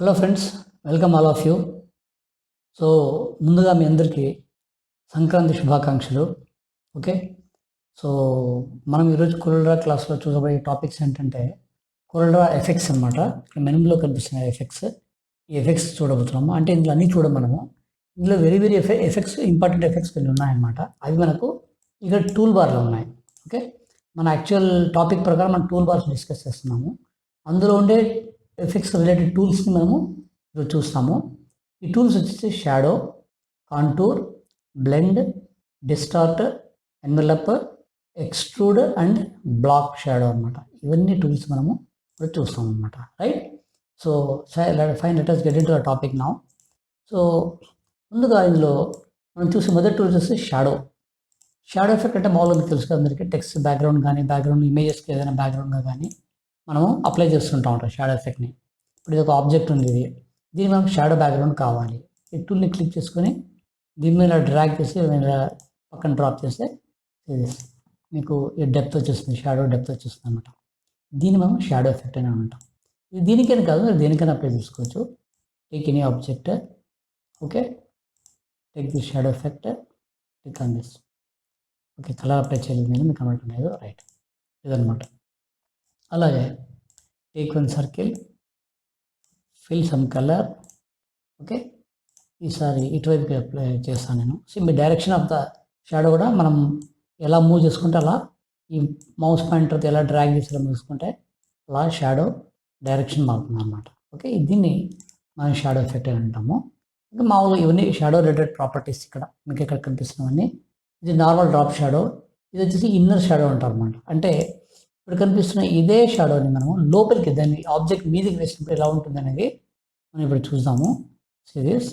Hello friends welcome all of you so ముందుగా మీ అందరికీ సంక్రాంతి శుభాకాంక్షలు. ఓకే సో మనం ఈరోజు కొరల్డ్రా క్లాస్లో చూసబోయే టాపిక్స్ ఏంటంటే కొరల్డ్రా ఎఫెక్ట్స్ అనమాట ఇక్కడ మెనులో కనిపిస్తున్న ఎఫెక్ట్స్ ఈ ఎఫెక్ట్స్ చూడబోతున్నాము. అంటే ఇందులో అన్నీ చూడం మనము. ఇందులో వెరీ వెరీ ఎఫె ఎఫెక్ట్స్ ఇంపార్టెంట్ ఎఫెక్ట్స్ కొన్ని ఉన్నాయన్నమాట. అవి మనకు ఇక్కడ టూల్ బార్లో ఉన్నాయి. ఓకే మన యాక్చువల్ టాపిక్ ప్రకారం మనం టూల్ బార్స్ డిస్కస్ చేస్తున్నాము. అందులో ఉండే ఎఫెక్ట్స్ రిలేటెడ్ టూల్స్ని మనము చూస్తాము. ఈ టూల్స్ వచ్చేసి shadow contour blend distort envelope extrude and block shadow అనమాట ఇవన్నీ టూల్స్ మనము ఇప్పుడు చూస్తాం అనమాట right so fine letters get into topic నా సో ముందుగా ఇందులో మనం చూసే మొదటి టూల్స్ వచ్చి షాడో షాడో ఎఫెక్ట్ అంటే మామూలుగా తెలుసు కదా అందరికీ. టెక్స్ట్ బ్యాక్గ్రౌండ్ కానీ బ్యాక్గ్రౌండ్ ఇమేజెస్కి ఏదైనా బ్యాక్గ్రౌండ్గా కానీ మనము అప్లై చేస్తుంటాం ఉంటాం షాడో ఎఫెక్ట్ని ఇప్పుడు ఇది ఒక ఆబ్జెక్ట్ ఉంది ఇది. దీని మనకు షాడో బ్యాక్గ్రౌండ్ కావాలి. ఈ టూల్ని క్లిక్ చేసుకొని దీని మీద డ్రాగ్ చేసి ఇలా పక్కన డ్రాప్ చేస్తే ఇది మీకు ఈ డెప్త్ వచ్చేస్తుంది షాడో డెప్త్ వచ్చేస్తుంది అనమాట దీన్ని మనం షాడో ఎఫెక్ట్ అని అంటాం. ఇది దీనికైనా కాదు మీరు దేనికైనా అప్లై చేసుకోవచ్చు. Take any object okay take the shadow effect take on this okay colour apply చేయలేదు నేను మీకు కనబడలేదు రైట్ ఇదనమాట అలాగే take one circle fill some colour okay ఈసారి ఇటువైపుకి అప్లై చేస్తాను నేను. సో మీ డైరెక్షన్ ఆఫ్ ద షాడో కూడా మనం ఎలా మూవ్ చేసుకుంటే అలా ఈ మౌస్ పాయింటర్తో ఎలా డ్రాగ్ చేసి ఇలా చూసుకుంటే అలా షాడో డైరెక్షన్ మారుతుంది అనమాట ఓకే దీన్ని మనం షాడో ఎఫెక్ట్ అని అంటాము. ఇంకా మామూలుగా ఇవన్నీ షాడో రిలేటెడ్ ప్రాపర్టీస్ ఇక్కడ మీకు ఇక్కడ కనిపిస్తున్నవన్నీ. ఇది నార్మల్ డ్రాప్ షాడో ఇది వచ్చేసి ఇన్నర్ షాడో అంటారు అనమాట అంటే ఇప్పుడు కనిపిస్తున్న ఇదే షాడోని మనము లోపలికి దాన్ని ఆబ్జెక్ట్ మీదకి వేసినప్పుడు ఎలా ఉంటుంది అనేది మనం ఇప్పుడు చూద్దాము. సిరీస్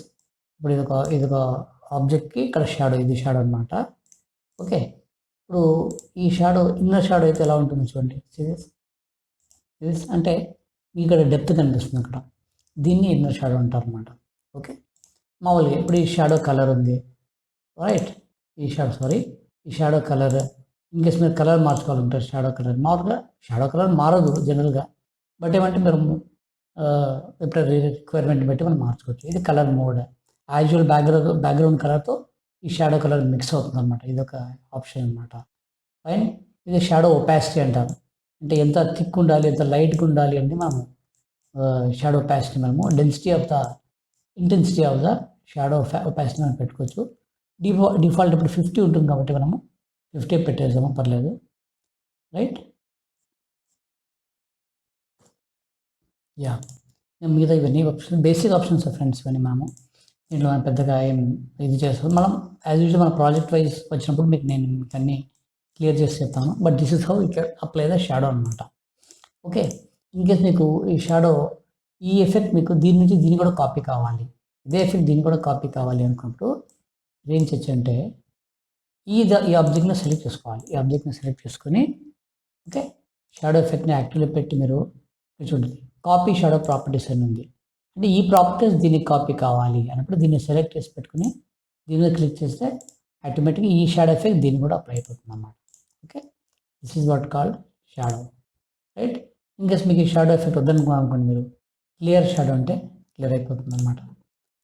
ఇప్పుడు ఇది ఒక ఇది ఒక ఆబ్జెక్ట్కి ఇక్కడ షాడో ఇది షాడో అనమాట ఓకే ఇప్పుడు ఈ షాడో ఇన్నర్ షాడో అయితే ఎలా ఉంటుంది చూడండి. సిరీస్ సిరీస్ అంటే మీకు ఇక్కడ డెప్త్ కనిపిస్తుంది అక్కడ. దీన్ని ఇన్నర్ షాడో అంటారు అనమాట ఓకే మామూలుగా ఇప్పుడు ఈ షాడో కలర్ ఉంది. రైట్ ఈ షాడో సారీ ఈ షాడో కలర్ ఇన్కేస్ మీరు కలర్ మార్చుకోవాలంటారు షాడో కలర్. మామూలుగా షాడో కలర్ మారదు జనరల్గా. బట్ ఏమంటే మీరు ఎప్పుడు రిక్వైర్మెంట్ బట్టి మనం మార్చుకోవచ్చు. ఇది colour mode. Usual background background కలర్తో ఈ షాడో కలర్ మిక్స్ అవుతుంది అనమాట ఇది ఒక ఆప్షన్ అనమాట ఫైన్. ఇది షాడో ఒపాసిటీ అంటారు. అంటే ఎంత థిక్ ఉండాలి ఎంత లైట్గా ఉండాలి అంటే మనము షాడో ఒపాసిటీ మనము density of the intensity of the shadow opacity మనం పెట్టుకోవచ్చు. డిఫా డిఫాల్ట్ ఇప్పుడు ఫిఫ్టీ ఉంటుంది కాబట్టి మనము ఫిఫ్టీ పెట్టేసామో? పర్లేదు. రైట్ యా మిగతా ఇవన్నీ ఆప్షన్ బేసిక్ ఆప్షన్స్ ఫ్రెండ్స్ ఇవన్నీ మనము దీంట్లో మనం పెద్దగా ఏం ఇది చేస్తాం. మనం యాజ్ యూజువల్ మన ప్రాజెక్ట్ వైజ్ వచ్చినప్పుడు మీకు నేను మీకు క్లియర్ చేసి చెప్తాను. But this is how it apply the shadow అనమాట ఓకే ఇన్ కేస్ మీకు ఈ షాడో ఈ ఎఫెక్ట్ మీకు దీని నుంచి దీన్ని కూడా కాపీ కావాలి. ఇదే ఎఫెక్ట్ దీన్ని కూడా కాపీ కావాలి అనుకున్నప్పుడు ఏం చేయొచ్చంటే ఈ ద ఈ ఆబ్జెక్ట్ని సెలెక్ట్ చేసుకోవాలి. ఈ ఆబ్జెక్ట్ని సెలెక్ట్ చేసుకొని ఓకే షాడో ఎఫెక్ట్ని యాక్టివ్లో పెట్టి మీరు చూడండి. కాపీ షాడో ప్రాపర్టీస్ అని ఉంది. అంటే ఈ ప్రాపర్టీస్ దీనికి కాపీ కావాలి అన్నప్పుడు దీన్ని సెలెక్ట్ చేసి పెట్టుకుని దీని మీద క్లిక్ చేస్తే ఆటోమేటిక్గా ఈ షాడో ఎఫెక్ట్ దీన్ని కూడా అప్లై అయిపోతుంది అన్నమాట okay this is what called shadow right in case మీకు ఈ షాడో ఎఫెక్ట్ వద్దనుకోవాలనుకోండి అనుకోండి మీరు. క్లియర్ షాడో అంటే క్లియర్ అయిపోతుంది అన్నమాట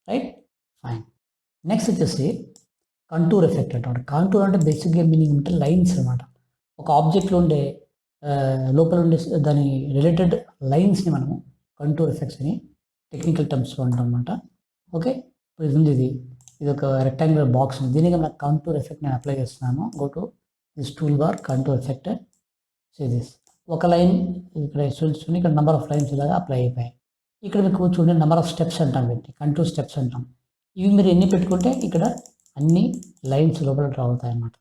రైట్ ఫైన్ నెక్స్ట్ వచ్చేసి కంటూర్ ఎఫెక్ట్ అంటారు. కాంటూర్ అంటే బేసిక్గా మీనింగ్ అంటే లైన్స్ అనమాట ఒక ఆబ్జెక్ట్లో ఉండే లోపల ఉండే దాని రిలేటెడ్ లైన్స్ని మనము కంటూర్ ఎఫెక్ట్స్ అని టెక్నికల్ టర్మ్స్లో అంటాం అనమాట ఓకే? ఇప్పుడు ఇది ఉంది ఇది ఇది ఒక రెక్టాంగులర్ బాక్స్ ఉంది. దీనికి నాకు కంటూర్ ఎఫెక్ట్ నేను అప్లై చేస్తున్నాను. Go to this tool bar contour effect so this ఒక లైన్ ఇక్కడ చూడండి ఇక్కడ నెంబర్ ఆఫ్ లైన్స్ ఇలాగా అప్లై అయిపోయాయి. ఇక్కడ మీకు చూడండి నెంబర్ ఆఫ్ స్టెప్స్ అంటాం వీటిని కంటూర్ స్టెప్స్ అంటాం. ఇవి మీరు ఎన్ని పెట్టుకుంటే ఇక్కడ అన్ని లైన్స్ లోపల డ్రా అవుతాయి అన్నమాట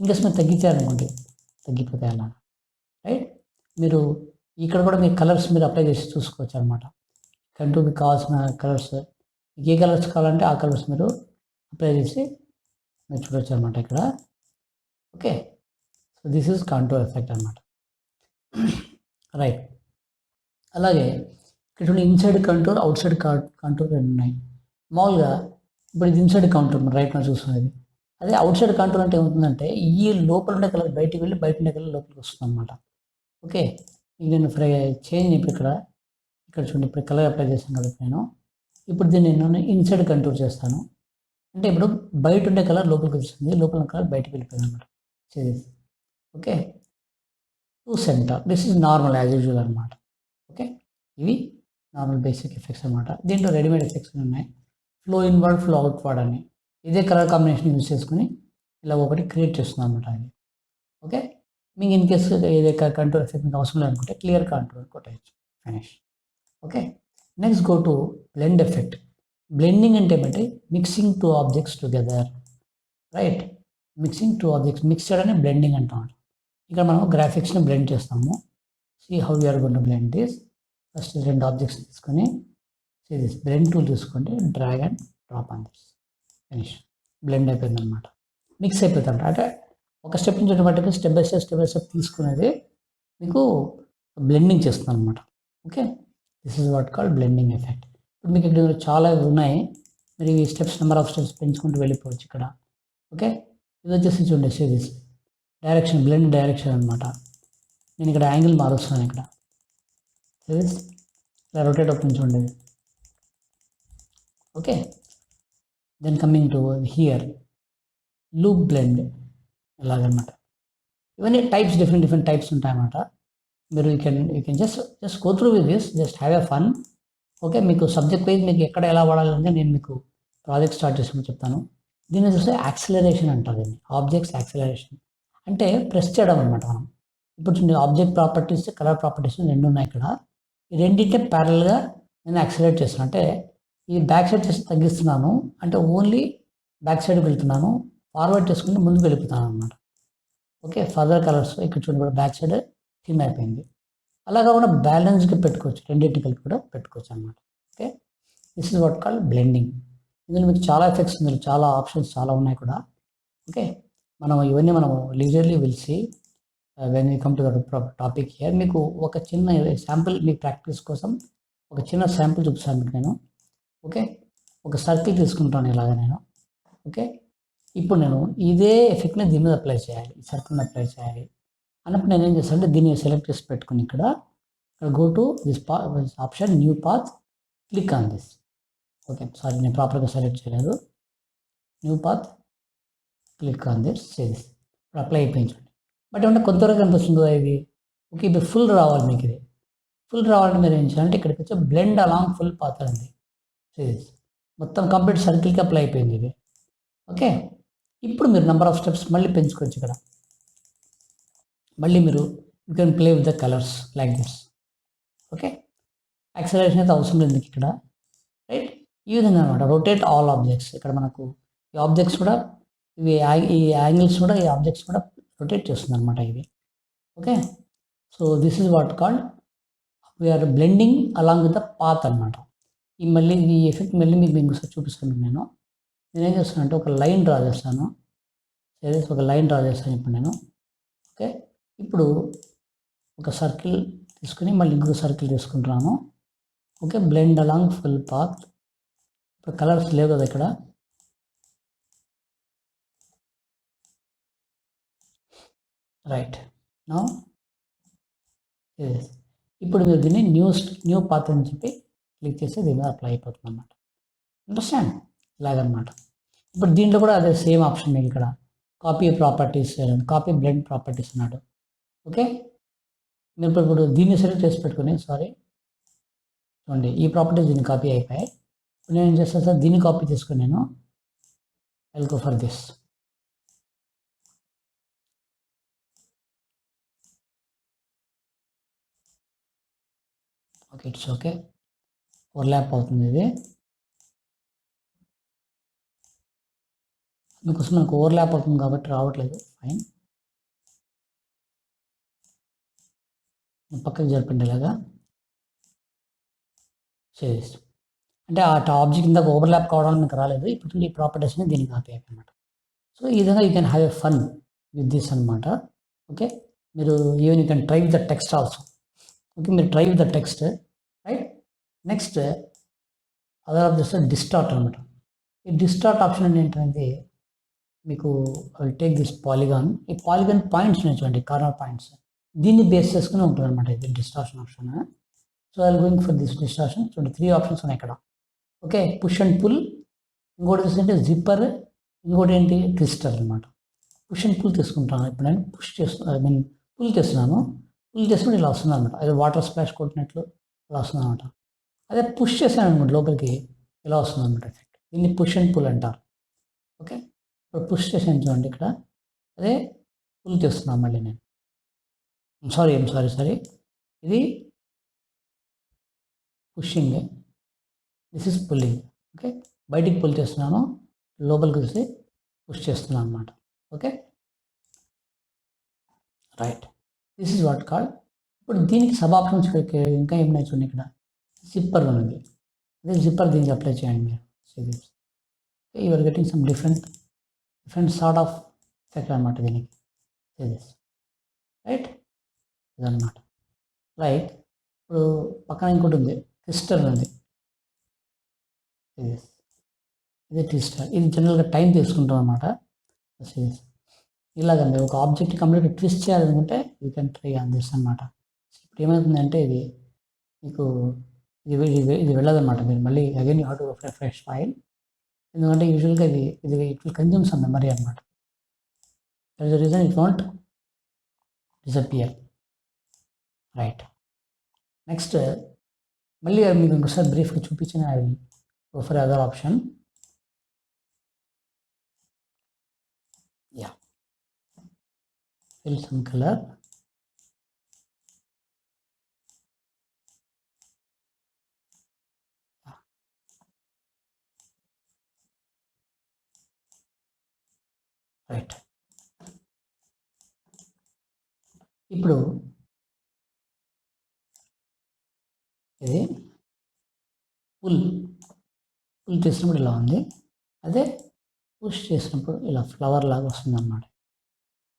ఇంకా మీరు తగ్గించారనుకోండి తగ్గిపోతాయి అలా రైట్? మీరు ఇక్కడ కూడా మీ కలర్స్ మీరు అప్లై చేసి చూసుకోవచ్చు అనమాట కంటూ మీకు కావాల్సిన కలర్స్ ఏ కలర్స్ కావాలంటే ఆ కలర్స్ మీరు అప్లై చేసి మీరు చూడొచ్చు అనమాట ఇక్కడ. Okay? So this is contour effect అనమాట రైట్. అలాగే ఇక్కడ inside contour outside contour రెండు ఉన్నాయి. మామూలుగా ఇప్పుడు ఇది ఇన్సైడ్ కౌంటర్ రైట్ నా చూస్తున్నది. అదే అవుట్ సైడ్ కంట్రోల్ అంటే ఏమవుతుందంటే ఈ లోపల ఉండే కలర్ బయటికి వెళ్ళి బయట ఉండే కలర్ లోపలికి వస్తుంది అనమాట ఓకే? ఇది నేను ఫ్రై చేంజ్ ఇప్పుడు ఇక్కడ ఇక్కడ చూడండి ఇప్పుడు కలర్ అప్లై చేశాను కదా నేను. ఇప్పుడు దీన్ని నేను ఇన్సైడ్ కంట్రోల్ చేస్తాను. అంటే ఇప్పుడు బయట ఉండే కలర్ లోపలికి వస్తుంది లోపల కలర్ బయటకు వెళ్ళిపోయింది అనమాట okay? To centre this is normal as usual అనమాట ఓకే? ఇవి నార్మల్ బేసిక్ ఎఫెక్ట్స్ అనమాట దీంట్లో రెడీమేడ్ ఎఫెక్ట్స్ ఉన్నాయి. ఫ్లో ఇన్వర్డ్ ఫ్లో అవుట్వర్డ్ అని. ఇదే కలర్ కాంబినేషన్ యూజ్ చేసుకుని ఇలా ఒకటి క్రియేట్ చేస్తున్నాం అనమాట అది. ఓకే మీకు ఇన్ కేసు ఏదే కంట్రోల్ ఎఫెక్ట్ మీకు అవసరం లేదనుకుంటే clear control కొట్టేయచ్చు. Finish okay next go to blend effect blending అంటే ఏమంటే? Mixing two objects together right mixing two objects mixture అనే బ్లెండింగ్ అంటాం ఇక్కడ మనం గ్రాఫిక్స్ని బ్లెండ్ చేస్తాము. See how you are gonna blend this first రెండు ఆబ్జెక్ట్స్ తీసుకొని సో దిస్ బ్లెండ్ టూల్ తీసుకోండి drag and drop on this finish blend అయిపోయింది అనమాట మిక్స్ అయిపోతుంది అంటే ఒక స్టెప్ నుంచి మటుకు step by step step by step తీసుకునేది మీకు బ్లెండింగ్ చేస్తుంది అనమాట okay this is what called blending effect ఇప్పుడు మీకు ఇక్కడ చాలా ఉన్నాయి. మీరు ఈ స్టెప్స్ నెంబర్ ఆఫ్ స్టెప్స్ పెంచుకుంటూ వెళ్ళిపోవచ్చు ఇక్కడ. ఓకే ఇది వచ్చేసి చూడండి సిరీస్ డైరెక్షన్ బ్లెండ్ డైరెక్షన్ అనమాట నేను ఇక్కడ యాంగిల్ మారుస్తున్నాను ఇక్కడ. సిరీస్ ఇలా రొటేట్ అవుతుంది చూడండి. Okay. Then coming to here loop blend ఇలాగనమాట ఇవన్నీ టైప్స్ డిఫరెంట్ డిఫరెంట్ టైప్స్ ఉంటాయన్నమాట. మీరు you can you can just just go through with this just have a fun okay మీకు సబ్జెక్ట్ వైజ్ మీకు ఎక్కడ ఎలా వాడాలంటే నేను మీకు ప్రాజెక్ట్ స్టార్ట్ చేసినప్పుడు చెప్తాను. దీన్ని చూస్తే యాక్సిలరేషన్ అంటారు దీన్ని. ఆబ్జెక్ట్స్ యాక్సిలరేషన్ అంటే ప్రెస్ చేయడం అనమాట మనం. ఇప్పుడు ఆబ్జెక్ట్ ప్రాపర్టీస్ కలర్ ప్రాపర్టీస్ రెండు ఉన్నాయి ఇక్కడ. ఈ రెండింటే ప్యారల్గా నేను యాక్సిలరేట్ చేస్తాను. అంటే ఈ బ్యాక్ సైడ్ చేసి తగ్గిస్తున్నాను. అంటే ఓన్లీ బ్యాక్ సైడ్ వెళ్తున్నాను. ఫార్వర్డ్ చేసుకుంటే ముందుకు వెళ్ళిపోతాను అనమాట ఓకే ఫర్దర్ కలర్స్ ఇక్కడ చూడండి కూడా బ్యాక్ సైడ్ థీమ్ అయిపోయింది. అలాగా కాకుండా బ్యాలెన్స్గా పెట్టుకోవచ్చు. రెండింటి కలిపి కూడా పెట్టుకోవచ్చు అనమాట okay this is what call blending. ఇందులో మీకు చాలా ఎఫెక్ట్స్ ఇందులో చాలా ఆప్షన్స్ చాలా ఉన్నాయి కూడా. ఓకే మనం ఇవన్నీ మనం leisurely will see when you come to the topic here మీకు ఒక చిన్న శాంపుల్ మీ ప్రాక్టీస్ కోసం ఒక చిన్న శాంపుల్ చూపిస్తాను మీకు నేను. ఓకే? ఒక సర్కిల్ తీసుకుంటాను ఇలాగ నేను. ఓకే? ఇప్పుడు నేను ఇదే ఎఫెక్ట్ని దీని మీద అప్లై చేయాలి. ఈ సర్కిల్ని అప్లై చేయాలి. అన్నప్పుడు నేను ఏం చేస్తాను అంటే దీన్ని సెలెక్ట్ చేసి పెట్టుకుని ఇక్కడ ఇక్కడ గో టు దిస్ పా option new path click on this okay? Sorry నేను ప్రాపర్గా సెలెక్ట్ చేయలేదు. New path click on this say this ఇప్పుడు అప్లై అయిపోయించండి బట్ ఏమంటే కొంతవరకు కనిపిస్తుందో ఇది? ఓకే ఇప్పుడు ఫుల్ రావాలి మీకు ఇది. ఫుల్ రావాలంటే మీరు ఏం చేయాలంటే ఇక్కడికి వచ్చి బ్లెండ్ అలాంగ్ ఫుల్ పాత్ర ఉంది సిరీస్ మొత్తం కంప్లీట్ సర్కిల్కి అప్లై అయిపోయింది ఇది. ఓకే ఇప్పుడు మీరు నెంబర్ ఆఫ్ స్టెప్స్ మళ్ళీ పెంచుకోవచ్చు ఇక్కడ. మళ్ళీ మీరు you can play with the colours like this okay acceleration అయితే అవసరం లేదు ఇక్కడ. రైట్ ఈ విధంగా అనమాట రొటేట్ ఆల్ ఆబ్జెక్ట్స్ ఇక్కడ మనకు ఈ ఆబ్జెక్ట్స్ కూడా ఇవి ఈ యాంగిల్స్ కూడా ఈ ఆబ్జెక్ట్స్ కూడా రొటేట్ చేస్తుంది అనమాట ఇది. Okay so this is what called we are blending along with the path అనమాట ఈ మళ్ళీ ఈ ఎఫెక్ట్ మళ్ళీ మీకు ఇంకోసారి చూపిస్తాను నేను. నేనేం చేస్తాను అంటే ఒక లైన్ డ్రా చేస్తాను. సరే ఒక లైన్ డ్రా చేస్తాను ఇప్పుడు నేను. ఓకే? ఇప్పుడు ఒక సర్కిల్ తీసుకుని మళ్ళీ ఇంకొక సర్కిల్ తీసుకుంటున్నాను okay? Blend along full path ఇప్పుడు కలర్స్ లేవు కదా ఇక్కడ. రైట్ నా ఇప్పుడు మీరు దీన్ని న్యూ న్యూ పాత్ అని చెప్పి క్లిక్ చేస్తే దీని మీద అప్లై అయిపోతుంది అనమాట అండర్స్టాండ్ ఇలాగనమాట ఇప్పుడు దీంట్లో కూడా అదే సేమ్ ఆప్షన్ మీకు ఇక్కడ. Copy properties copy blend properties అన్నాడు. ఓకే మీరు ఇప్పుడు ఇప్పుడు దీన్ని సెలెక్ట్ చేసి పెట్టుకుని సారీ చూడండి ఈ ప్రాపర్టీస్ దీన్ని కాపీ అయిపోయాయి. ఇప్పుడు నేను ఏం చేస్తాను సార్? దీన్ని కాపీ తీసుకుని నేను I'll go for this okay it's okay overlap అవుతుంది ఇది. అందుకోసం మనకు ఓవర్లాప్ అవుతుంది కాబట్టి రావట్లేదు. ఫైన్ పక్కకి జరిపండి ఇలాగా చేసి అంటే ఆ ఆబ్జెక్ట్ ఇందాక ఓవర్లాప్ కావడానికి మీకు రాలేదు. ఇప్పుడు ఈ ప్రాపర్టీస్ని దీనికి ఆపేయాలి అనమాట సో ఈ విధంగా you can have a fun with this అనమాట ఓకే మీరు even you can try with the text also okay మీరు try with the text right next other of this distort అనమాట ఈ డిస్టార్ట్ ఆప్షన్ ఏంటంటే మీకు టేక్ దిస్ పాలిగాన్ ఈ polygon points ఉన్నాయి చూడండి కార్నర్ పాయింట్స్ దీన్ని బేస్ చేసుకుని ఉంటుంది అనమాట ఇది distortion option so I going for this distortion చూడండి త్రీ ఆప్షన్స్ ఉన్నాయి ఇక్కడ. ఓకే పుష్ అండ్ పుల్ ఇంకోటి చూస్తుంటే జిప్పర్ ఇంకోటి ఏంటి? క్రిస్టల్ అనమాట పుష్ అండ్ పుల్ తీసుకుంటాను. ఇప్పుడు నేను పుష్ చేస్తున్నా ఐ మీన్ పుల్ చేస్తున్నాను. పుల్ చేసినప్పుడు ఇలా వస్తుంది అనమాట అది వాటర్ స్ప్లాష్ కొట్టినట్లు ఇలా వస్తుంది అనమాట అదే పుష్ చేశాను అనమాట లోపలికి. ఇలా వస్తుంది అనమాట ఎఫెక్ట్ దీన్ని పుష్ అండ్ పుల్ అంటారు. ఓకే? ఇప్పుడు పుష్ చేసాను చూడండి ఇక్కడ. అదే పుల్ చేస్తున్నాను మళ్ళీ నేను. సారీ ఏం సారీ సారీ ఇది pushing this is pulling okay? బయటికి పుల్ చేస్తున్నాను. లోపలికి చూసి పుష్ చేస్తున్నాను అనమాట okay? Right this is what call ఇప్పుడు దీనికి సబ్ ఆప్షన్స్ ఇంకా ఏమున్నాయి చూడండి ఇక్కడ? జిప్పర్ ఉంది. అదే జిప్పర్ దీనికి అప్లై చేయండి మీరు you are getting some different different sort of effect అనమాట దీనికి దిస్ రైట్ ఇదన్నమాట. లైక్ ఇప్పుడు పక్కన ఇంకోటి ఉంది ట్విస్టర్ ఉంది. ఇది ఇది ట్విస్టర్ ఇది జనరల్గా టైం తీసుకుంటాం అనమాట ఇలాగండి ఒక ఆబ్జెక్ట్ కంప్లీట్ ట్విస్ట్ చేయాలనుకుంటే you can try on this అనమాట ఇప్పుడు ఏమవుతుందంటే ఇది మీకు ఇది ఇది ఇది వెళ్ళదన్నమాట మీరు మళ్ళీ again you have to fresh file ఎందుకంటే యూజువల్గా ఇది ఇది it will consume some memory అనమాట that is the reason it want disappear right next మళ్ళీ మీకు ఇంకోసారి బ్రీఫ్గా చూపించిన I will go for other option yeah fill some colour right ఇప్పుడు ఇది పుల్ పుల్ చేసినప్పుడు ఇలా ఉంది. అదే పుష్ చేసినప్పుడు ఇలా ఫ్లవర్ లాగా వస్తుంది అన్నమాట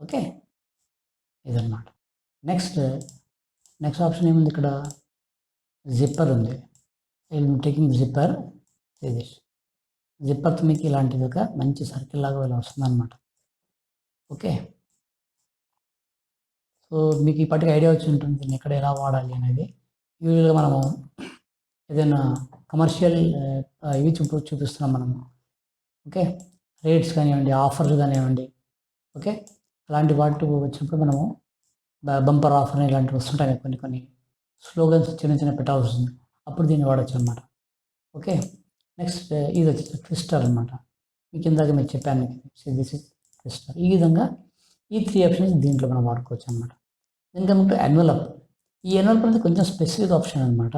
ఓకే ఇదన్నమాట. నెక్స్ట్ నెక్స్ట్ ఆప్షన్ ఏముంది ఇక్కడ? జిప్పర్ ఉంది. టేకింగ్ జిప్పర్ ఇది జిప్పర్తో మీకు ఇలాంటిది ఒక మంచి సర్కిల్ లాగా ఇలా వస్తుంది అనమాట ఓకే. సో మీకు ఇప్పటికీ ఐడియా వచ్చి ఉంటుంది దీన్ని ఎక్కడ ఎలా వాడాలి అనేది. యూజువల్గా మనము ఏదైనా కమర్షియల్ ఇవి చూపు చూపిస్తున్నాం మనము. ఓకే. రేట్స్ కానివ్వండి ఆఫర్స్ కానివ్వండి. ఓకే. అలాంటి వాటి వచ్చినప్పుడు మనము బంపర్ ఆఫర్ ఇలాంటివి వస్తుంటాయి కొన్ని కొన్ని స్లోగన్స్ చిన్న చిన్న పెట్టాల్సి వస్తుంది. అప్పుడు దీన్ని వాడచ్చు అనమాట ఓకే. నెక్స్ట్ ఇది వచ్చి ట్విస్టర్ అనమాట మీకు ఇందాక మీరు చెప్పాను మీకు. దిస్ ఇస్ ఇస్తారు ఈ విధంగా ఈ త్రీ ఆప్షన్స్ దీంట్లో మనం వాడుకోవచ్చు అనమాట దీనికి కమింగ్ టు ఎన్వలప్ ఈ ఎన్వలప్ అనేది కొంచెం స్పెసిఫిక్ ఆప్షన్ అనమాట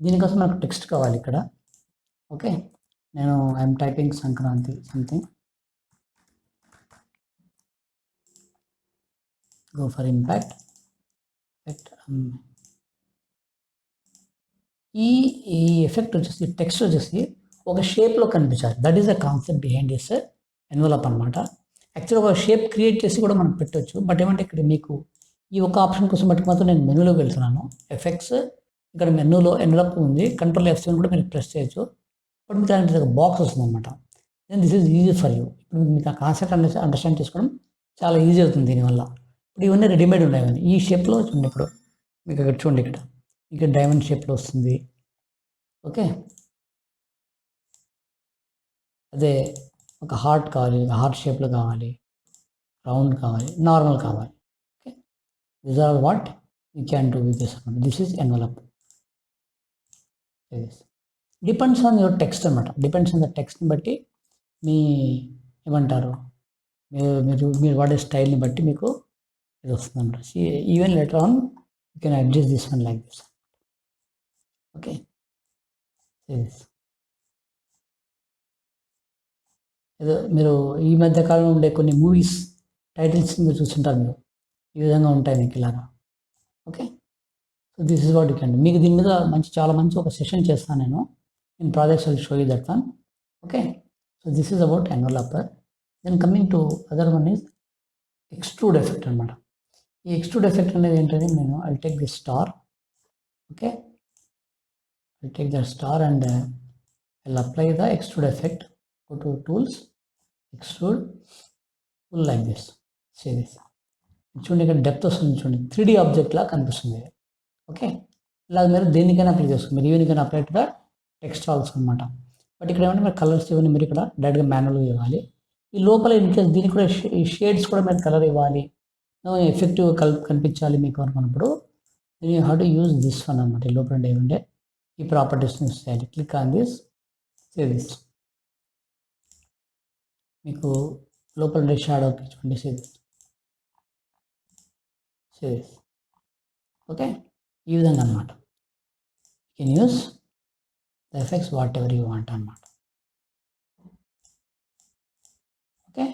దీనికోసం నాకు టెక్స్ట్ కావాలి ఇక్కడ. ఓకే నేను I'm typing Sankranti something go for impact effect ఈ ఈ ఎఫెక్ట్ వచ్చేసి టెక్స్ట్ వచ్చేసి ఒక షేప్లో కనిపించాలి. That is the concept behind this envelope అనమాట యాక్చువల్గా ఒక షేప్ క్రియేట్ చేసి కూడా మనం పెట్టవచ్చు బట్ ఏమంటే ఇక్కడ మీకు ఈ ఒక ఆప్షన్ కోసం బట్టి మాత్రం నేను మెనూలోకి వెళ్తున్నాను. ఎఫెక్ట్స్ ఇక్కడ మెనూలో ఎన్వలప్ ఉంది. కంట్రోల్ ఎఫ్ కూడా మీరు ప్రెస్ చేయొచ్చు. బట్ మీకు అలాంటి ఒక బాక్స్ వస్తుంది అనమాట then this is easy for you ఇప్పుడు మీకు ఆ కాన్సెప్ట్ అండర్ అండర్స్టాండ్ చేసుకోవడం చాలా ఈజీ అవుతుంది దీనివల్ల ఇప్పుడు ఇవన్నీ రెడీమేడ్ ఉన్నాయి ఈ షేప్లో చూడండి ఇప్పుడు. మీకు ఇక్కడ చూడండి ఇక్కడ. ఇక్కడ డైమండ్ షేప్లో వస్తుంది. ఓకే అదే ఒక హార్ట్ కావాలి హార్ట్ షేప్లో కావాలి రౌండ్ కావాలి నార్మల్ కావాలి. Okay? This are what you can do with this అనమాట this is envelope depends on your text అనమాట డిపెండ్స్ ఆన్ ద టెక్స్ట్ని బట్టి మీ ఏమంటారు? మీరు మీరు మీరు వాడే స్టైల్ని బట్టి మీకు ఇది వస్తుంది అనమాట even later on you can adjust this one like this okay ఏదో మీరు ఈ మధ్య కాలంలో ఉండే కొన్ని మూవీస్ టైటిల్స్ మీరు చూస్తుంటారు మీరు. ఈ విధంగా ఉంటాయి మీకు ఇలాగా. Okay? So this is what you can మీకు దీని మీద మంచి చాలా మంచి ఒక సెషన్ చేస్తాను నేను. In projects will show you that one. Okay? So this is about upper. Then coming to other one is extrude effect అనమాట ఈ ఎక్స్ట్రూడ్ ఎఫెక్ట్ అనేది ఏంటంటే నేను I take the star. Okay? I take the star and I apply the extrude effect go to tools extrude full like this see this. చూడండి ఇక్కడ depth వస్తుంది చూడండి. Three D object లా కనిపిస్తుంది. ఓకే ఇలా మీరు దేనికైనా అప్లై చేసుకోండి మీరు ఈవెనికైనా apply to the text also అనమాట బట్ ఇక్కడ ఏమంటే మీరు కలర్స్ ఇవన్నీ మీరు ఇక్కడ డైరెక్ట్గా మాన్యువల్గా ఇవ్వాలి. ఈ లోపల ఇన్ కేస్ దీనికి కూడా షే- ఈ షేడ్స్ కూడా మీరు కలర్ ఇవ్వాలి. ఎఫెక్టివ్ కల్ కనిపించాలి మీకు అనుకున్నప్పుడు దీని how to use this one అనమాట ఈ లోపల ఏమంటే ఈ ప్రాపర్టీస్ని చేయాలి click on this say this మీకు లోపల ఉండే షాడోకి చూడండి సే దిస్ ఓకే? ఈ విధంగా అనమాట can use the effects whatever you want అనమాట okay?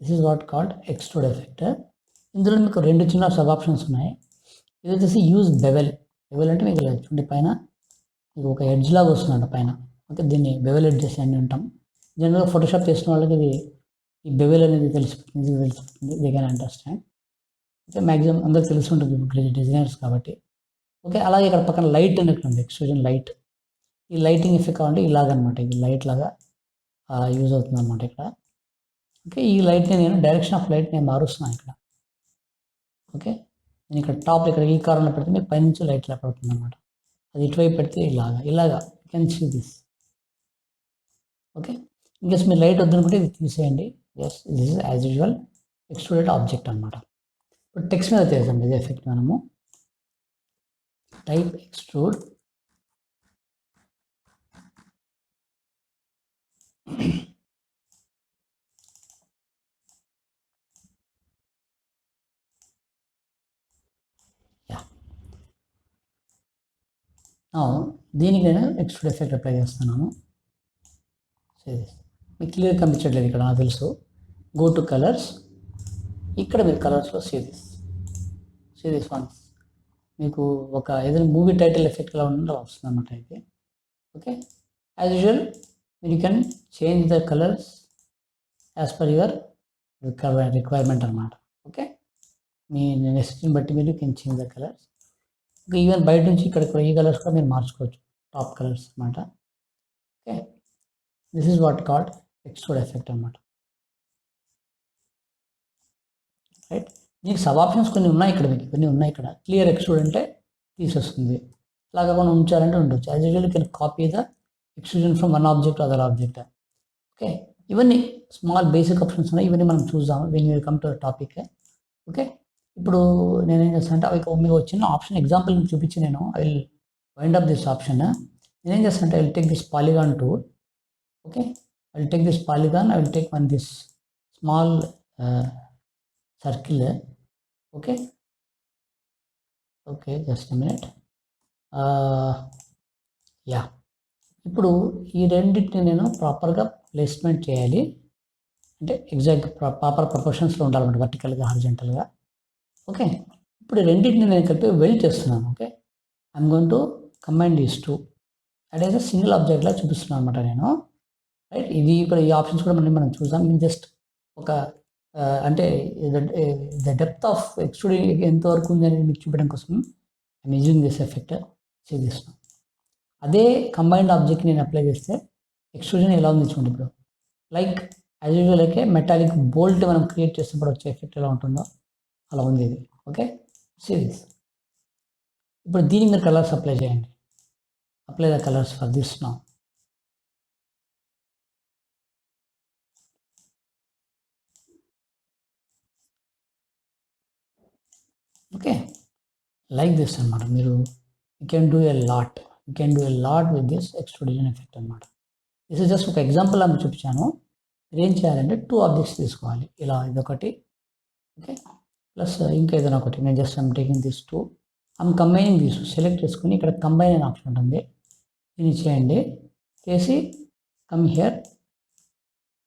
This is what called extrude effect ఇందులో మీకు రెండు చిన్న సబ్ ఆప్షన్స్ ఉన్నాయి. ఇది వచ్చేసి యూజ్ బెవెల్ బెవెల్ అంటే మీకు చూడండి పైన మీకు ఒక ఎడ్జ్ లాగా వస్తుందంట పైన. ఓకే దీన్ని బెవెల్ ఎడ్జెస్ అని ఉంటాం. జనరల్గా ఫోటోషాప్ చేసిన వాళ్ళకి ఇది ఈ బెవెల్ అనేది తెలిసిపోతుంది ఇది తెలిసిపోతుంది దే కెన్ అండర్స్టాండ్ అయితే మ్యాక్సిమం అందరికి తెలిసి ఉంటుంది డిజైనర్స్ కాబట్టి. ఓకే అలాగే ఇక్కడ పక్కన లైట్ అనేది ఉంది ఎక్స్ట్రూజన్ లైట్ ఈ లైటింగ్ ఎఫెక్ట్ కావాలంటే ఇలాగనమాట ఇది లైట్ లాగా యూజ్ అవుతుంది అనమాట ఇక్కడ. ఓకే ఈ లైట్ని నేను డైరెక్షన్ ఆఫ్ లైట్ నేను మారుస్తున్నాను ఇక్కడ. ఓకే నేను ఇక్కడ టాప్ ఇక్కడ ఈ కారంలో పెడితే మీకు పైనుంచి లైట్ ఇలా పడుతుంది అనమాట అది ఇటువైపు పెడితే ఇలాగా ఇలాగా. కెన్ సీ దిస్ ఓకే ఇంకా మీరు లైట్ వద్దనుకుంటే ఇది తీసేయండి. Yes this is as usual extruded object అనమాట ఇప్పుడు టెక్స్ట్ మీద చేద్దాం ఇది ఎఫెక్ట్ మనము. టైప్ ఎక్స్ట్రూడ్ దీనికి నేను ఎక్స్ట్రూడ్ ఎఫెక్ట్ అప్లై చేస్తున్నాను సరే మీకు క్లియర్ కనిపించట్లేదు ఇక్కడ నాకు తెలుసు. గో టు కలర్స్ ఇక్కడ మీరు కలర్స్లో సీరీస్ సీరీస్ వన్ మీకు ఒక ఏదైనా మూవీ టైటిల్ ఎఫెక్ట్ ఎలా ఉందో వస్తుంది అన్నమాట అయితే. ఓకే యాజ్ యూజువల్ మీరు can change the colours as per your requirement అనమాట ఓకే మీ నెక్స్ట్ని బట్టి మీరు కెన్ చేంజ్ ద కలర్స్ ఇంకా ఈవెన్ బయట నుంచి ఇక్కడ కూడా ఈ కలర్స్ కూడా మీరు మార్చుకోవచ్చు. టాప్ కలర్స్ అనమాట okay this is what called extrude effect అనమాట రైట్? మీకు సబ్ ఆప్షన్స్ కొన్ని ఉన్నాయి ఇక్కడ మీకు కొన్ని ఉన్నాయి ఇక్కడ. క్లియర్ ఎక్స్ట్రూడ్ అంటే తీసేస్తుంది. అలాగా మనం ఉంచారంటే ఉండొచ్చు. As usual can copy the extrusion from one object other object okay ఇవన్నీ స్మాల్ బేసిక్ ఆప్షన్స్ ఉన్నాయి. ఇవన్నీ మనం చూద్దాం when you come to topic okay ఇప్పుడు నేను ఏం చేస్తాను అంటే అవి మీకు వచ్చిన ఆప్షన్ ఎగ్జాంపుల్ చూపించి నేను I will wind up this option నేనేం చేస్తాను అంటే I will take this polygon tool okay i will take this polygon i will take one this small uh, circle okay? Okay just a minute. Uh, yeah. ఇప్పుడు ఈ రెండింటిని నేను ప్రాపర్గా placement చేయాలి. అంటే ఎగ్జాక్ట్ ప్రాపర్ ప్రపోర్షన్స్లో ఉండాలన్నమాట వర్టికల్గా హారిజెంటల్గా ఓకే ఇప్పుడు రెండింటిని నేను కలిపి వెల్డ్ చేస్తున్నాను okay I'm going to command is to two అదే సింగిల్ ఆబ్జెక్ట్లా చూపిస్తున్నాను అనమాట నేను. రైట్ ఇది ఇప్పుడు ఈ ఆప్షన్స్ కూడా మళ్ళీ మనం చూసాం జస్ట్ ఒక అంటే ద డెప్త్ ఆఫ్ ఎక్స్టూడింగ్ ఎంతవరకు ఉంది అనేది మీకు చూపించడం కోసం ఐమ్ యూజింగ్ దిస్ ఎఫెక్ట్ చేస్తున్నాం అదే కంబైన్డ్ ఆబ్జెక్ట్ నేను అప్లై చేస్తే ఎక్స్ట్రూజన్ ఎలా ఉంది చూడండి ఇప్పుడు. లైక్ యాజ్ యూజువల్ అయితే మెటాలిక్ బోల్ట్ మనం క్రియేట్ చేసినప్పుడు వచ్చే ఎఫెక్ట్ ఎలా ఉంటుందో అలా ఉంది ఇది. ఓకే సిరీస్ ఇప్పుడు దీని మీరు కలర్స్ అప్లై చేయండి. Apply the colours for this నా ఓకే లైక్ దిస్ అనమాట మీరు you can do a lot you can do a lot with this extrusion effect అనమాట దిస్ ఇస్ జస్ట్ ఒక ఎగ్జాంపుల్ అని చూపించాను. మీరు ఏం చేయాలంటే టూ ఆబ్జెక్ట్స్ తీసుకోవాలి. ఇలా ఇదొకటి. ఓకే ప్లస్ ఇంకా ఏదైనా ఒకటి. నేను just I'm taking this two I'm combining this select చేసుకుని ఇక్కడ కంబైన్ అనే ఆప్షన్ ఉంటుంది. దీన్ని చేయండి. చేసి కమ్ హియర్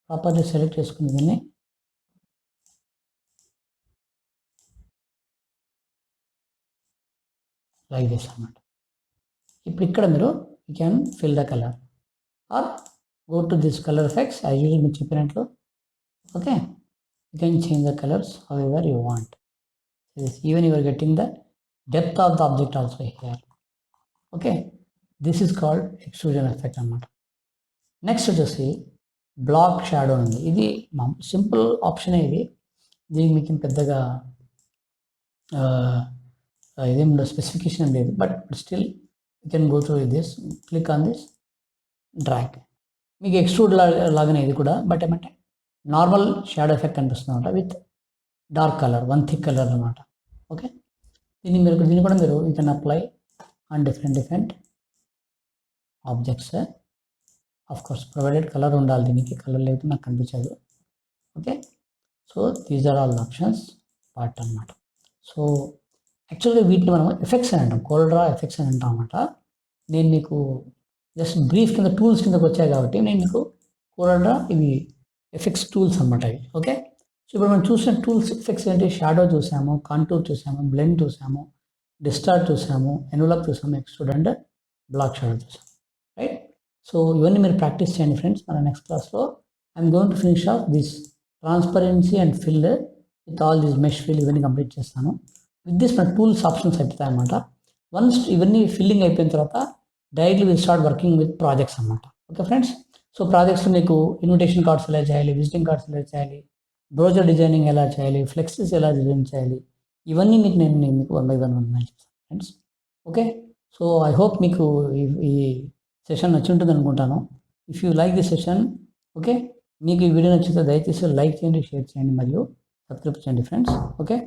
ప్రాపర్లీ సెలెక్ట్ చేసుకుని దీన్ని లైక్ దిస్ అన్నమాట. ఇప్పుడు ఇక్కడ మీరు you can fill the colour or go to this colour effects as usual మీరు చెప్పినట్లు. Okay you can change the colours however you want even you're getting the depth of the object also here okay this is called extrusion effect అనమాట next వచ్చేసి black shadow ఉంది. ఇది simple option ఇది. దీనికి మీకు పెద్దగా ఇదేం స్పెసిఫికేషన్ లేదు but still you can go through this click on this drag మీకు ఎక్స్ట్రూడ్ లాగానే ఇది కూడా బట్ ఏమంటే నార్మల్ షాడో ఎఫెక్ట్ కనిపిస్తుంది అనమాట with dark colour one thick colour అనమాట. ఓకే? దీన్ని మీరు దీన్ని కూడా మీరు you can apply on different different objects. Of course provided colour ఉండాలి దీనికి కలర్ లేకపోతే నాకు కనిపించదు. Okay? So these are all options part అనమాట సో యాక్చువల్గా వీటిని మనం ఎఫెక్ట్స్ అని అంటాం. కోల్డ్రా ఎఫెక్ట్స్ అని అంటాం అనమాట నేను మీకు జస్ట్ బ్రీఫ్ కింద టూల్స్ కిందకి వచ్చాయి కాబట్టి నేను మీకు కోల్డ్రా ఇవి ఎఫెక్ట్స్ టూల్స్ అనమాట ఇవి. ఓకే సో ఇప్పుడు మనం చూసిన టూల్స్ ఎఫెక్ట్స్ ఏంటి? షాడో చూసాము కాంటూర్ చూసాము బ్లెండ్ చూసాము డిస్టార్ట్ చూసాము ఎన్వలప్ చూసాము ఎక్స్ట్రూడ్ అండ్ బ్లాక్ షాడో చూసాము. రైట్ సో ఇవన్నీ మీరు ప్రాక్టీస్ చేయండి ఫ్రెండ్స్ మన నెక్స్ట్ క్లాస్లో I'm going to finish off this transparency and fill with all this mesh fill ఇవన్నీ కంప్లీట్ చేస్తాను. విత్ దిస్ మన టూల్స్ ఆప్షన్స్ అయిపోతాయి అనమాట. వన్స్ ఇవన్నీ ఫిల్లింగ్ అయిపోయిన తర్వాత directly will start working with projects అనమాట. ఓకే ఫ్రెండ్స్ సో ప్రాజెక్ట్స్ మీకు ఇన్విటేషన్ కార్డ్స్ ఎలా చేయాలి విజిటింగ్ కార్డ్స్ ఎలా చేయాలి బ్రోజర్ డిజైనింగ్ ఎలా చేయాలి ఫ్లెక్సెస్ ఎలా డిజైన్ చేయాలి ఇవన్నీ మీకు నేను నేను మీకు వన్ బై వన్ వన్ చేస్తాను friends okay so I hope మీకు ఈ- సెషన్ నచ్చి ఉంటుంది అనుకుంటాను. If you like the session okay మీకు ఈ వీడియో నచ్చితే దయచేసి లైక్ చేయండి షేర్ చేయండి మరియు సబ్స్క్రైబ్ చేయండి ఫ్రెండ్స్ ఓకే